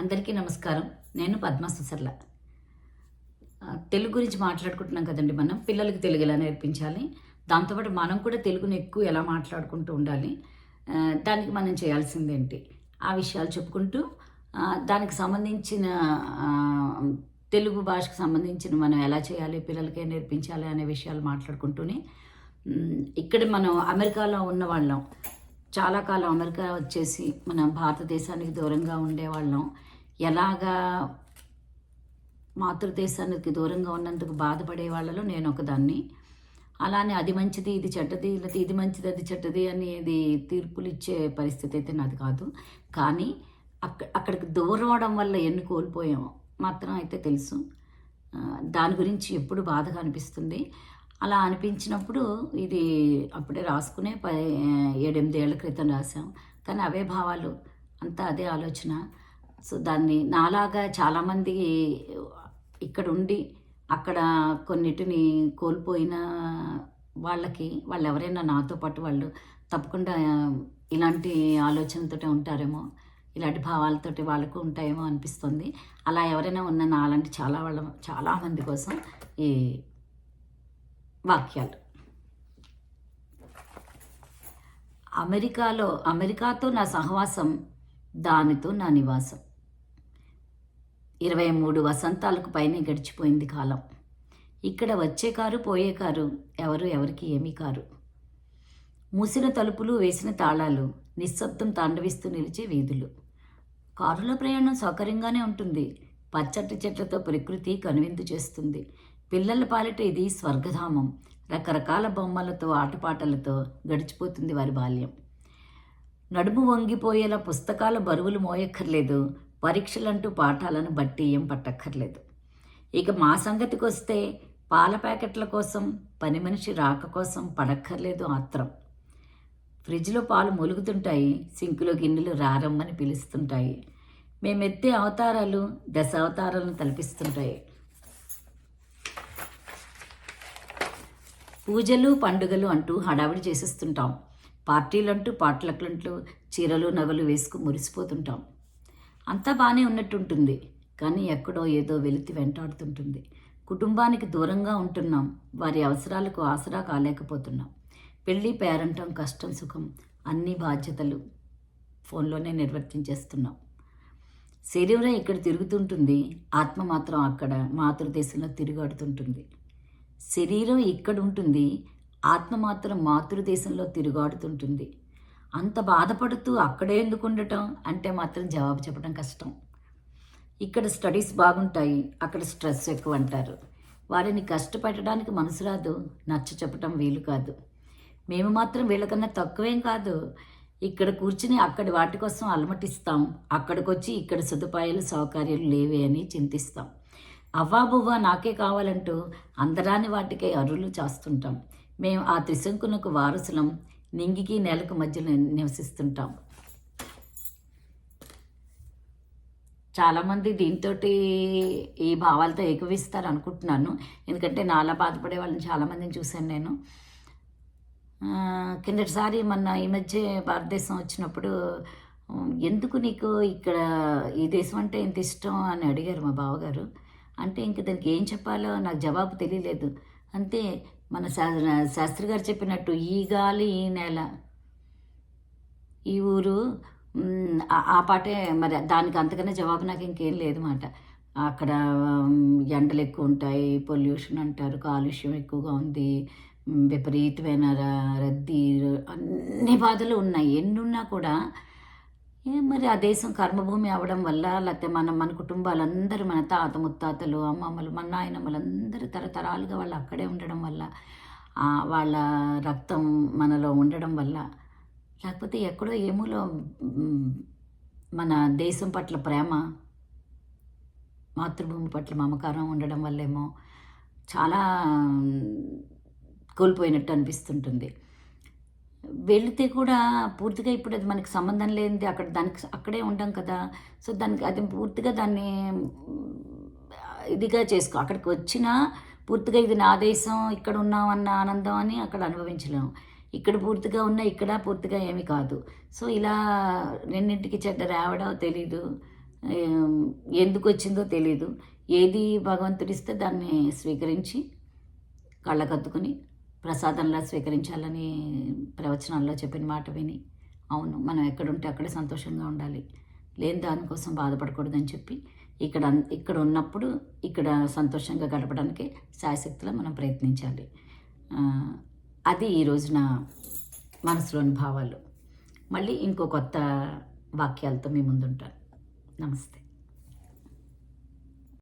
అందరికీ నమస్కారం. నేను పద్మ సుసర్ల తెలుగు గురించి మాట్లాడుకుంటున్నాం కదండి మనం. పిల్లలకి తెలుగు ఎలా నేర్పించాలి? దాంతోపాటు మనం కూడా తెలుగుని ఎక్కువ ఎలా మాట్లాడుకుంటూ ఉండాలి? దానికి మనం చేయాల్సిందేంటి ఆ విషయాలు చెప్పుకుంటూ దానికి సంబంధించిన తెలుగు భాషకు సంబంధించిన మనం ఎలా చేయాలి? పిల్లలకే నేర్పించాలి? అనే విషయాలు మాట్లాడుకుంటూనే ఇక్కడ మనం అమెరికాలో ఉన్న వాళ్ళం. చాలా కాలం అమెరికా వచ్చేసి మన భారతదేశానికి దూరంగా ఉండేవాళ్ళం. ఎలాగా మాతృదేశానికి దూరంగా ఉన్నందుకు బాధపడే వాళ్ళలో నేను ఒకదాన్ని. అలానే అది మంచిది ఇది చెడ్డది లేకపోతే ఇది మంచిది అది చెడ్డది అనేది తీర్పులు ఇచ్చే పరిస్థితి అయితే నాది కాదు. కానీ అక్క అక్కడికి దూరం అవడం వల్ల ఎన్ని కోల్పోయామో మాత్రం అయితే తెలుసు. దాని గురించి ఎప్పుడు బాధగా అనిపిస్తుంది. అలా అనిపించినప్పుడు ఇది అప్పుడే రాసుకునే ప ఏడెనిమిది క్రితం రాసాం కానీ అవే భావాలు అంతా అదే ఆలోచన. సో దాన్ని నాలాగా చాలామంది ఇక్కడ ఉండి అక్కడ కొన్నిటిని కోల్పోయిన వాళ్ళకి వాళ్ళు ఎవరైనా నాతో పాటు వాళ్ళు తప్పకుండా ఇలాంటి ఆలోచనతోటే ఉంటారేమో ఇలాంటి భావాలతోటి వాళ్ళకు ఉంటాయేమో అనిపిస్తుంది. అలా ఎవరైనా ఉన్న నాలాంటి చాలా వాళ్ళ చాలామంది కోసం ఈ వాక్యాలు. అమెరికాలో అమెరికాతో నా సహవాసం దానితో నా నివాసం. ఇరవై మూడు వసంతాలకు పైనే గడిచిపోయింది కాలం. ఇక్కడ వచ్చే కారు పోయే కారు ఎవరు ఎవరికి ఏమీ కారు. మూసిన తలుపులు వేసిన తాళాలు నిశ్శబ్దం తాండవిస్తూ నిలిచే వీధులు. కారులో ప్రయాణం సౌకర్యంగానే ఉంటుంది. పచ్చటి చెట్లతో ప్రకృతి కనువిందు చేస్తుంది. పిల్లల పాలిట ఇది స్వర్గధామం. రకరకాల బొమ్మలతో ఆటపాటలతో గడిచిపోతుంది వారి బాల్యం. నడుము వంగిపోయేలా పుస్తకాల బరువులు మోయక్కర్లేదు. పరీక్షలంటూ పాఠాలను బట్టి ఏం పట్టక్కర్లేదు. ఇక మా సంగతికి వస్తే పాల ప్యాకెట్ల కోసం పని మనిషి రాక కోసం పడక్కర్లేదు ఆత్రం. ఫ్రిడ్జ్లో పాలు మొలుగుతుంటాయి సింకులో గిన్నెలు రారమ్మని పిలుస్తుంటాయి. మేమెత్తే అవతారాలు దశ అవతారాలను తలపిస్తుంటాయి. పూజలు పండుగలు అంటూ హడావిడి చేసేస్తుంటాం. పార్టీలంటూ పాటలకంటూ చీరలు నగలు వేసుకు మురిసిపోతుంటాం. అంతా బాగానే ఉన్నట్టుంటుంది కానీ ఎక్కడో ఏదో వెలితి వెంటాడుతుంటుంది. కుటుంబానికి దూరంగా ఉంటున్నాం వారి అవసరాలకు ఆసరా కాలేకపోతున్నాం. పెళ్ళి పేరంటం కష్టం సుఖం అన్ని బాధ్యతలు ఫోన్లోనే నిర్వర్తించేస్తున్నాం. శరీరం ఇక్కడ తిరుగుతుంటుంది ఆత్మ మాత్రం అక్కడ మాతృదేశంలో తిరుగాడుతుంటుంది. శరీరం ఇక్కడ ఉంటుంది ఆత్మ మాత్రం మాతృదేశంలో తిరుగాడుతుంటుంది. అంత బాధపడుతూ అక్కడే ఎందుకు ఉండటం అంటే మాత్రం జవాబు చెప్పడం కష్టం. ఇక్కడ స్టడీస్ బాగుంటాయి. అక్కడ స్ట్రెస్ ఎక్కువ అంటారు వారిని కష్టపెట్టడానికి మనసు రాదు. నచ్చ చెప్పటం వీలు కాదు. మేము మాత్రం వీళ్ళకన్నా తక్కువేం కాదు. ఇక్కడ కూర్చుని అక్కడి వాటి కోసం అలమటిస్తాం. అక్కడికొచ్చి ఇక్కడ సదుపాయాలు సౌకర్యాలు లేవే అని చింతిస్తాం. అవ్వాబువ్వ నాకే కావాలంటూ అందరాని వాటికే అరులు చేస్తుంటాం. మేము ఆ త్రిశంకునకు వారసులం నింగికి నేలకు మధ్యలో నివసిస్తుంటాం. చాలామంది దీంతో ఈ భావాలతో ఏకవిస్తారు అనుకుంటున్నాను. ఎందుకంటే నాలా బాధపడే వాళ్ళని చాలామందిని చూశాను నేను. కిందటిసారి మొన్న ఈ మధ్య భారతదేశం వచ్చినప్పుడు ఎందుకు నీకు ఇక్కడ ఈ దేశం అంటే ఇంత ఇష్టం? అని అడిగారు మా బావగారు. అంటే ఇంక దానికి ఏం చెప్పాలో నాకు జవాబు తెలియలేదు. అంతే మన శా- శాస్త్రి గారు చెప్పినట్టు ఈ గాలి ఈ నేల. ఈ ఊరు ఆ- పాటే మరి దానికి అంతకన్నా జవాబు నాకు ఇంకేం లేదు మాట. అక్కడ ఎండలు ఎక్కువ ఉంటాయి పొల్యూషన్ అంటారు కాలుష్యం ఎక్కువగా ఉంది విపరీతమైన రద్దీ అన్ని బాధలు ఉన్నాయి. ఎన్నున్నా కూడా మరి ఆ దేశం కర్మభూమి అవడం వల్ల లేకపోతే మన మన కుటుంబాలందరూ మన తాత ముత్తాతలు అమ్మమ్మలు మన నాయనమ్మలు అందరూ తరతరాలుగా వాళ్ళు అక్కడే ఉండడం వల్ల వాళ్ళ రక్తం మనలో ఉండడం వల్ల లేకపోతే ఎక్కడో ఏమోలో మన దేశం పట్ల ప్రేమ మాతృభూమి పట్ల మమకారం ఉండడం వల్లేమో చాలా కోల్పోయినట్టు అనిపిస్తుంటుంది. వెళితే కూడా పూర్తిగా ఇప్పుడు అది మనకి సంబంధం లేనిది అక్కడ దానికి అక్కడే ఉంటాం కదా. సో దానికి అది పూర్తిగా దాన్ని ఇదిగా చేసుకో. అక్కడికి వచ్చినా పూర్తిగా ఇది నా దేశం ఇక్కడ ఉన్నామన్న ఆనందం అని అక్కడ అనుభవించలేము. ఇక్కడ పూర్తిగా ఉన్న ఇక్కడ పూర్తిగా ఏమీ కాదు. సో ఇలా రెండింటికి చెడ్డ రావడం తెలీదు. ఎందుకు వచ్చిందో తెలియదు ఏది భగవంతుడిస్తే దాన్ని స్వీకరించి కళ్ళకద్దుకుని ప్రసాదంలా స్వీకరించాలని ప్రవచనాల్లో చెప్పిన మాట విని అవును మనం ఎక్కడుంటే అక్కడే సంతోషంగా ఉండాలి. లేని దానికోసం బాధపడకూడదని చెప్పి ఇక్కడ అన్- ఇక్కడ ఉన్నప్పుడు ఇక్కడ సంతోషంగా గడపడానికి శాయశక్తిలో మనం ప్రయత్నించాలి. అది ఈ రోజున మనసులోని భావాలు. మళ్ళీ ఇంకో కొత్త వాక్యాలతో మీ ముందుంటాను. నమస్తే.